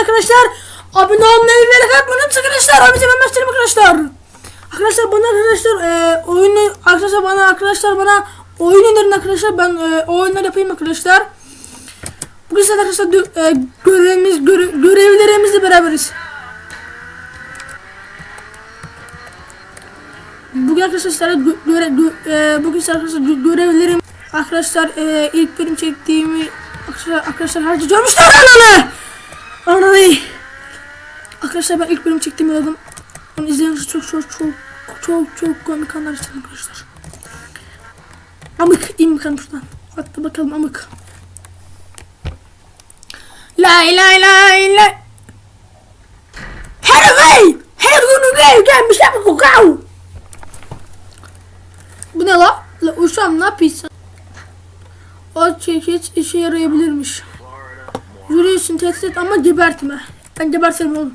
arkadaşlar. Abone olmayı ve like atmayı unutmayın arkadaşlar. Abi hemen başlayalım arkadaşlar. Arkadaşlar bana arkadaşlar e, oyunu arkadaşlar bana arkadaşlar bana oyun önerin arkadaşlar. Ben e, o oyunları yapayım arkadaşlar. Bugün size arkadaşlar e, görevimiz göre, görevlerimizle beraberiz. Bugün arkadaşlar göre, gö- e, bugün size arkadaşlar gö- görevlerim arkadaşlar e, ilk bölüm çektiğimi arkadaşlar arkadaşlar herkes görmüşler ananı. Ananı. Arkadaşlar ben ilk bölüm çektiğimi dedim. Onu izleyenler çok çok çok çok çok komik anlar için arkadaşlar. Amık in bakalım şuradan. Hatta bakalım amık. Lay lay lay lay. Her way. Her günü gel gelmiş yapıp kokav. Bu ne la? La uşağım ne yapıyorsun? O çekiç işe yarayabilirmiş. Yürüyorsun tehdit et ama gebertme. Ben gebertirim oğlum.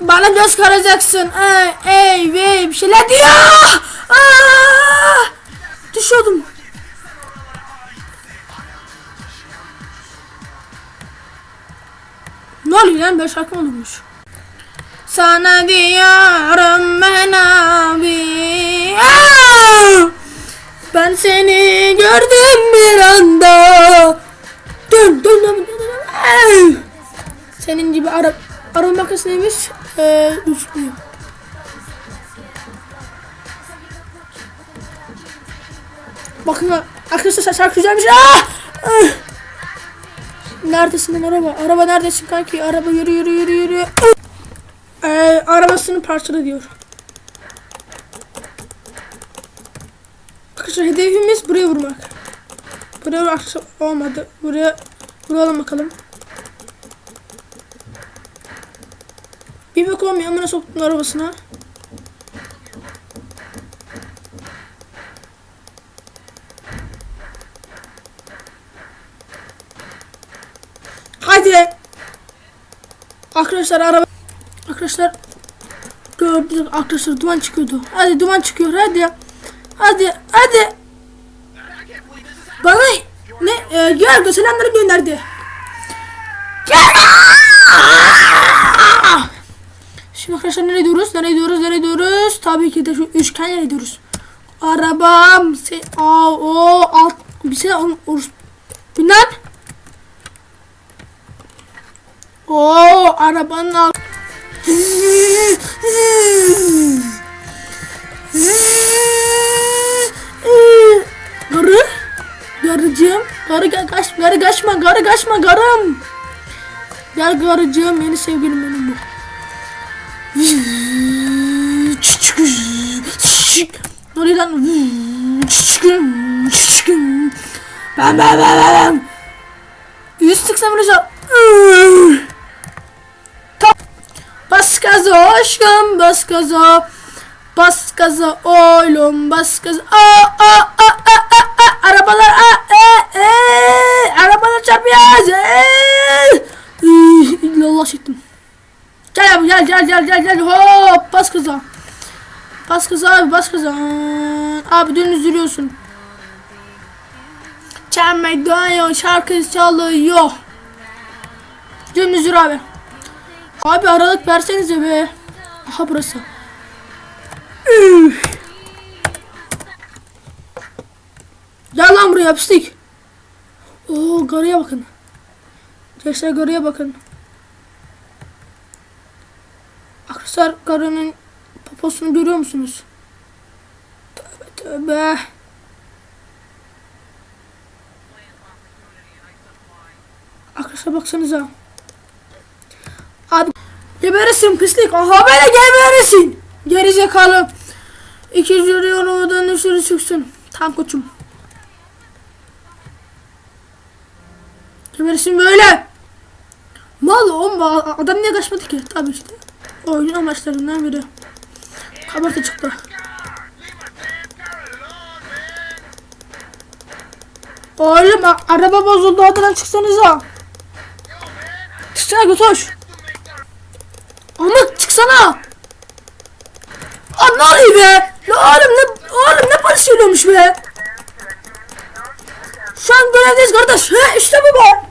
Bana göz karacaksın. Ey, ey, vey, bir şeyler diyor. Düşüyordum. Ne oluyor lan? Böyle şarkı mı olurmuş? Sana diyorum ben abi. Ben seni gördüm bir anda. Dön dön dön dön. dön. Senin gibi ara araba makası neymiş? Ee, üçlü. Bakın arkadaşlar şarkı güzelmiş. Aa! Ah! Neredesin lan araba? Araba neredesin kanki? Araba yürü yürü yürü yürü. Ee, arabasını parçala diyor. Arkadaşlar hedefimiz buraya vurmak. Buraya arkadaşlar olmadı. Buraya vuralım bakalım. Bir bakalım yanına soktun arabasına. Hadi. Arkadaşlar araba Arkadaşlar gördük arkadaşlar duman çıkıyordu. Hadi duman çıkıyor hadi. Hadi hadi. Bana ne e, gel selamları gönderdi. Şimdi arkadaşlar nereye gidiyoruz? Nereye gidiyoruz? Nereye gidiyoruz? Tabii ki de şu üçgenlere gidiyoruz. Arabam se Aa, o alt bir şey on orus Binan. Oo arabanın alt Garıcığım Garı gel kaç Garı kaçma Garı kaçma Garım Gel garıcığım yeni sevgilim benim bu. Ne oluyor lan Ben ben ben ben Yüz sıksam vuracağım Bas gaza aşkım bas gaza Bas gaza oğlum bas gaza. Aa, aa, aa, aa, aa, Arabalar aa, e, e, Arabalar çarpıyor. E. İyi, Allah çektim Gel abi gel gel gel gel gel. Hop bas gaza. Bas gaza abi bas gaza. Abi dönüz yürüyorsun Çelmek dönüyor şarkı çalıyor. Dönüz yürü abi. Abi aralık versenize be. Aha burası. Üf. Gel lan buraya pislik. Oo garıya bakın. Gençler garıya bakın. Arkadaşlar garının poposunu görüyor musunuz? Tövbe tövbe. Arkadaşlar baksanıza. Abi geberesin pislik. Aha böyle geberesin. Geri zekalı. İkinci yolundan dışarı çıksın. Tam koçum. Geberesin böyle. Mal oğlum adam niye kaçmadı ki? Tabii işte. Oyun amaçlarından biri. Kabartı çıktı. Oğlum araba bozuldu odadan çıksanıza. Çıksana götür. Ama çıksana. Oluyor be? Ne oğlum ne Oğlum ne polis geliyormuş be? Şu an görevdeyiz kardeş. He işte bu be.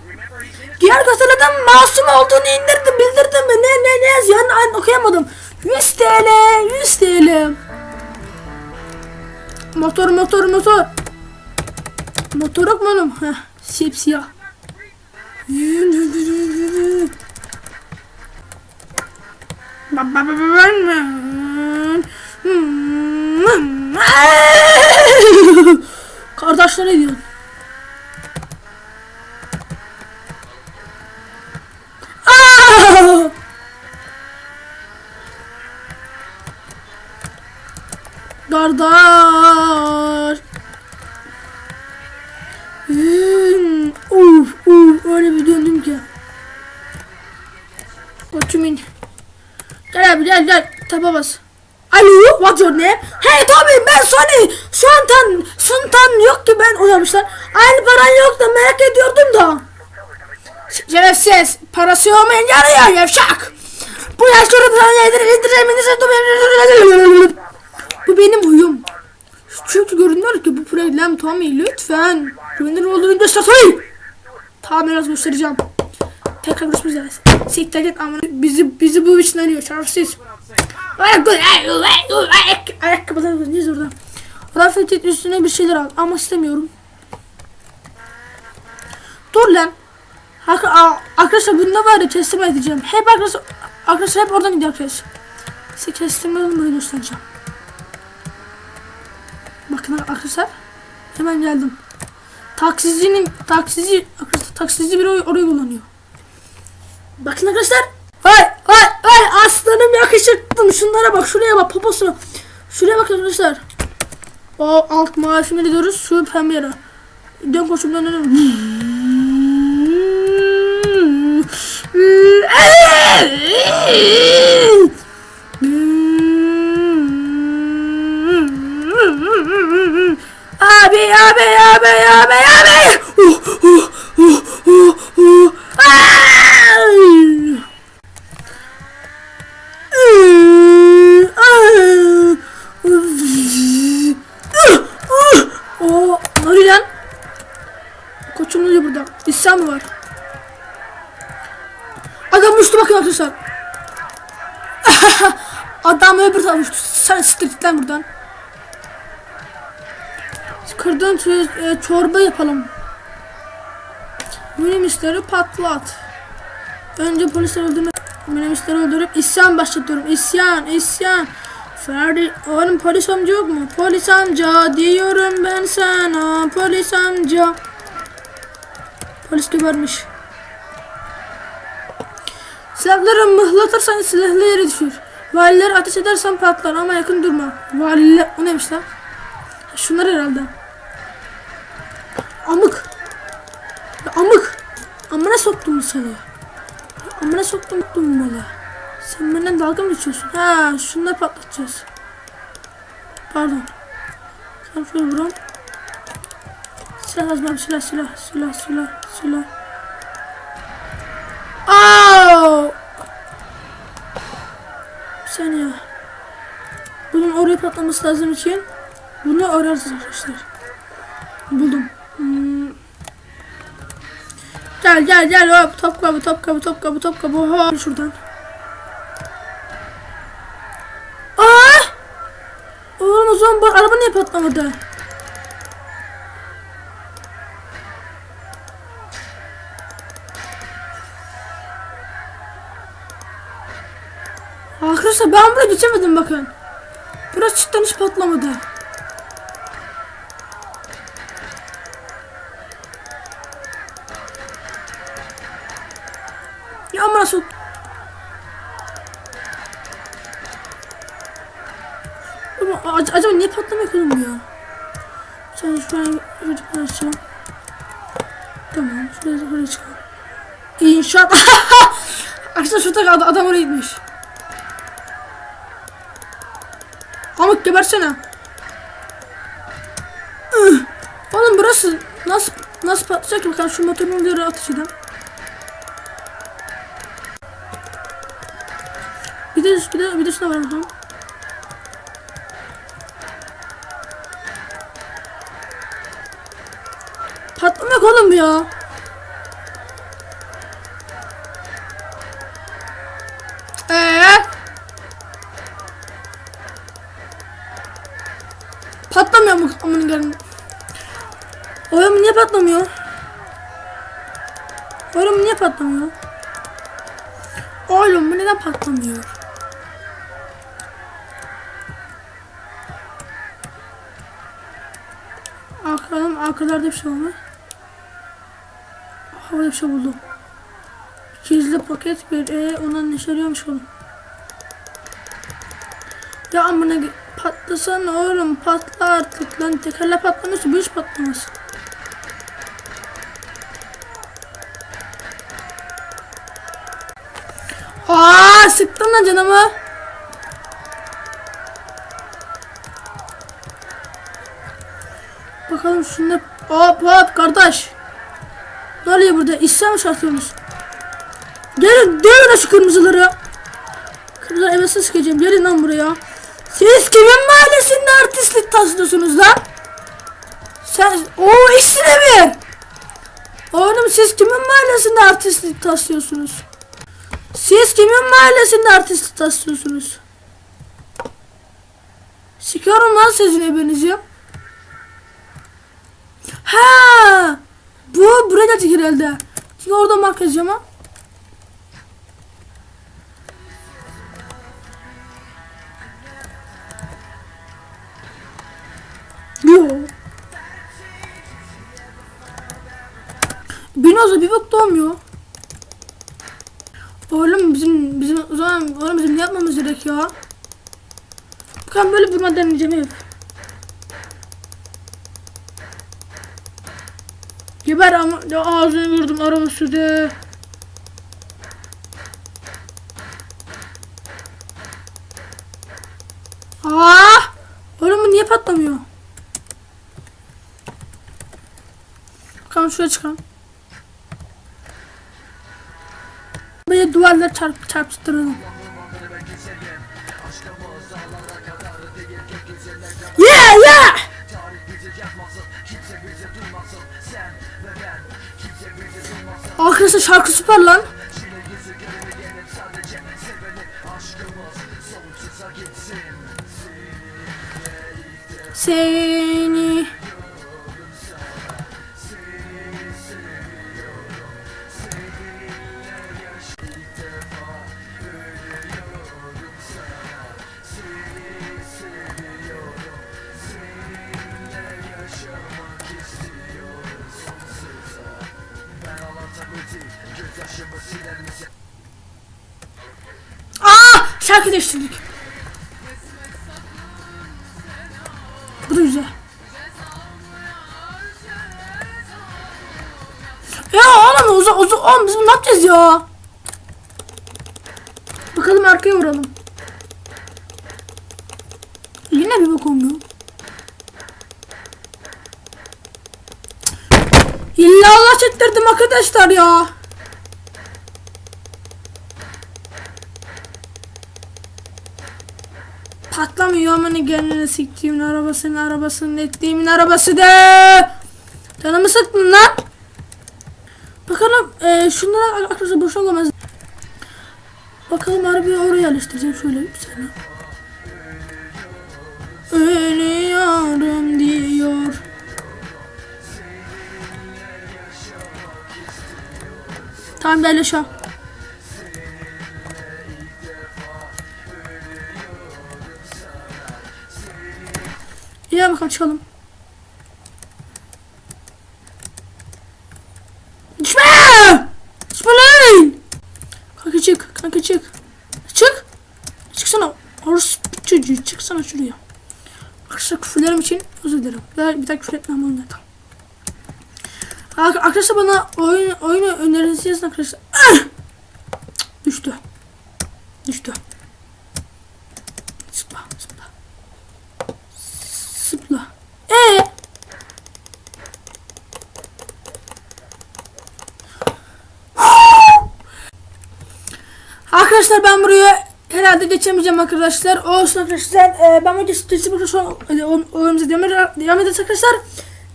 Diğer gazeteden masum olduğunu indirdim bildirdim mi? Ne ne ne yazıyor? Yani okuyamadım. 100 TL 100 TL. Motor motor motor. Motor yok mu oğlum? Heh, sipsiyah. Kardeşler ne diyorsun? Aa! Kardeş. Hmm, Uf uf öyle bir döndüm ki. Koçumin. Gel abi gel gel tapa bas. Alo what's your name? Hey Tommy ben Sonny. Suntan Suntan yok ki ben uyamışlar. Aynı paran yok da merak ediyordum da. Şerefsiz parası olmayan yarıyor yavşak. Bu yaşları falan yedir indiremin Bu benim huyum. Çünkü görünüyor ki bu problem Tommy lütfen. Güvenilir olduğunu göster Tommy. Tamam biraz göstereceğim. Tekrar görüşmek üzere. Siktir git. Bizi, bizi bu için arıyor şerefsiz. Ayakkabılar niye orada? Rafet üstüne bir şeyler al ama istemiyorum. Dur lan. Arkadaşlar bunda var ya teslim edeceğim. Hep arkadaşlar, arkadaşlar hep oradan gidiyor arkadaşlar. Size teslim edin böyle göstereceğim. Bakın arkadaşlar. Hemen geldim. Taksicinin taksici arkadaşlar taksici bir orayı kullanıyor. Bakın arkadaşlar. Hay aslanım yakışıklım. Şunlara bak şuraya bak poposuna. Şuraya bak arkadaşlar. O alt maaşımı gidiyoruz şu pembe yere. Dön koşum dön dön. Abi abi abi abi abi. Uh, uh, uh, uh, uh. Ay! O ne oluyor lan? Koçum ne oluyor burada? İsyan var? Adam uçtu bakın arkadaşlar. Adam öbür tarafa uçtu. Sen siktir git lan buradan. Kırdığın e, çorba yapalım. Minibüsleri patlat. Önce polisleri öldürme. Minibüsleri öldürüp isyan başlatıyorum. İsyan, isyan. Ferdi, oğlum polis amca yok mu? Polis amca diyorum ben sana. Polis amca. Polis gebermiş. Silahları mıhlatırsan silahlı yere düşür. Valileri ateş edersen patlar ama yakın durma. Valiler, o neymiş lan? Şunlar herhalde. Amık. Ya amık. Amına soktum seni. Amına soktum malı. Sen benden dalga mı geçiyorsun? Ha, şunları patlatacağız. Pardon. Sen şöyle. Silah lazım abi silah silah silah silah silah. Saniye. Bunun oraya patlaması lazım için bunu ararız arkadaşlar. Buldum. Hmm. Gel gel gel hop top kabı top kabı top kabı top kabı hop şuradan. Aa! Oğlum o zaman bu araba niye patlamadı? Arkadaşlar ben buraya geçemedim bakın. Burası cidden hiç patlamadı. Ya ama nasıl? Ama ac- acaba niye patlamıyor oğlum ya? Sen şuraya bir açacağım. Tamam, şuraya şuraya çıkalım. İnşaat. Arkadaşlar şurada adam oraya gitmiş. Pamuk gebersene. Oğlum burası nasıl nasıl patlayacak ki bakalım şu motorun üzerine atış edeyim. Bir de bir de bir de şuna var. Patlamak oğlum ya. Oğlum bu neden patlamıyor? Arkadan, arkalarda bir şey var mı? Havada bir şey buldum. Gizli paket bir e ondan ne yarıyormuş oğlum. Ya amına patlasana oğlum patla artık lan tekerle patlaması bu hiç patlamaz. Aa sıktın lan canımı. Bakalım şunda hop hop kardeş. Ne oluyor burada? İslam mı çarpıyorsunuz? Gelin gelin şu kırmızıları. Kırmızı evesi sıkacağım. Gelin lan buraya. Siz kimin mahallesinde artistlik taslıyorsunuz lan? Sen o işine bir. Oğlum siz kimin mahallesinde artistlik taslıyorsunuz? Siz kimin mahallesinde artistlik taslıyorsunuz? Sikerim lan sizin ebenizi. Ha! Bu buraya gelecek herhalde. Çünkü orada mark yazacağım ha. Yo. Binoza bir bak doğmuyor. Oğlum bizim bizim o zaman oğlum bizim ne yapmamız gerek ya? Bakalım böyle vurma deneyeceğim hep. Geber ama ya ağzını vurdum araba sürdü. Aa! Oğlum bu niye patlamıyor? Bakalım şuraya çıkalım. Böyle duvarla çarp çarpıştıralım. Yeah yeah! Arkadaşlar şarkı süper lan. Seni Değiştirdik. Bu da güzel. Ya oğlum uzun uzun oğlum biz bunu ne yapacağız ya? Bakalım arkaya vuralım. Yine bir bak olmuyor. İlla Allah çektirdim arkadaşlar ya. Patlamıyor ama ne gelene siktiğimin arabasının arabasının ettiğimin arabası de. Canımı sıktın lan. Bakalım e, şunlara arkadaşlar boş olamaz. Bakalım arabayı oraya yerleştireceğim şöyle bir saniye. Ölüyorum diyor. Tamam aşağı. Bakalım çıkalım. Düşme! Düşme lan! Kanka çık, kanka çık. Çık! Çıksana. Orası çocuğu çıksana şuraya. Arkadaşlar küfürlerim için özür dilerim. Bir, daha küfür etmem. Ar- Arkadaşlar bana oyun oyunu önerinizi yazın arkadaşlar. Ah! Düştü. Düştü. Arkadaşlar ben buraya herhalde geçemeyeceğim arkadaşlar. Olsun arkadaşlar. Ee, ben önce stresi bakın şu an oyun- oyunumuza devam, edeceğiz arkadaşlar.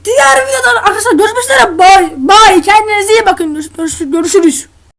diğer videoda arkadaşlar görüşmek üzere. Bye. Bye. Kendinize iyi bakın. Görüş- görüşürüz.